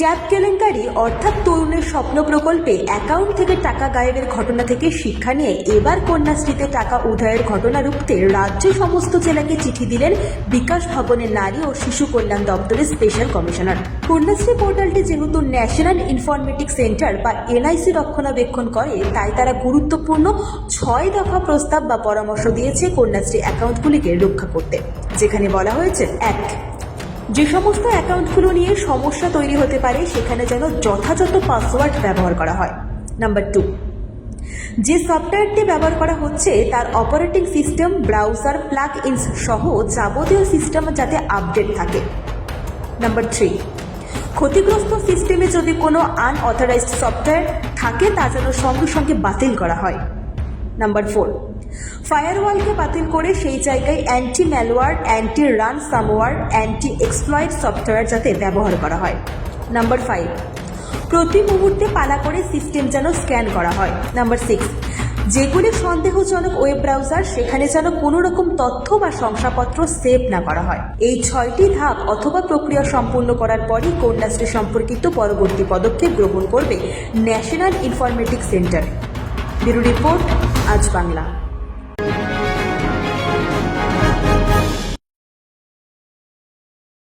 Tab কেলেঙ্কারি অর্থাৎ তরুণের স্বপ্ন প্রকল্পে অ্যাকাউন্ট থেকে টাকা গায়েবের ঘটনা থেকে শিক্ষা নিয়ে এবার কন্যাশ্রীতে টাকা উদয়ের ঘটনা রুখতে রাজ্য সমস্ত জেলাকে চিঠি দিলেন বিকাশ ভবনের নারী ও শিশু কল্যাণ দপ্তরের স্পেশাল কমিশনার কন্যাশ্রী পোর্টালটি যেহেতু ন্যাশনাল ইনফরমেটিক সেন্টার বা এনআইসি রক্ষণাবেক্ষণ করে, তাই তারা গুরুত্বপূর্ণ ছয় দফা প্রস্তাব বা পরামর্শ দিয়েছে কন্যাশ্রী অ্যাকাউন্টগুলিকে রক্ষা করতে। যেখানে বলা হয়েছে, এক যে সমস্ত অ্যাকাউন্টগুলো নিয়ে সমস্যা তৈরি হতে পারে, সেখানে যেন যথাযথ পাসওয়ার্ড ব্যবহার করা হয়। নাম্বার টু যে সফটওয়্যারটি ব্যবহার করা হচ্ছে, তার operating system, browser plug ins সহ যাবতীয় সিস্টেম যাতে আপডেট থাকে। নাম্বার থ্রি ক্ষতিগ্রস্ত সিস্টেমে যদি কোনো আনঅথরাইজড সফটওয়্যার থাকে, তা যেন সঙ্গে সঙ্গে বাতিল করা হয়। নাম্বার ফোর ফায়ারওয়ালকে বাতিল করে সেই জায়গায় anti malware anti ransomware anti exploit software যাতে ব্যবহার করা হয়। নাম্বার ফাইভ প্রতি মুহূর্তে পালা করে সিস্টেম যেন স্ক্যান করা হয়। নাম্বার সিক্স যেগুলি সন্দেহজনক ওয়েব ব্রাউজার সেখানে যেন কোনো রকম তথ্য বা শংসাপত্র সেভ না করা হয়। এই ছয়টি ধাপ অথবা প্রক্রিয়া সম্পূর্ণ করার পরই কন্যাশ্রী সম্পর্কিত পরবর্তী পদক্ষেপ গ্রহণ করবে? National informatic centre bureau report, Aaj Bangla.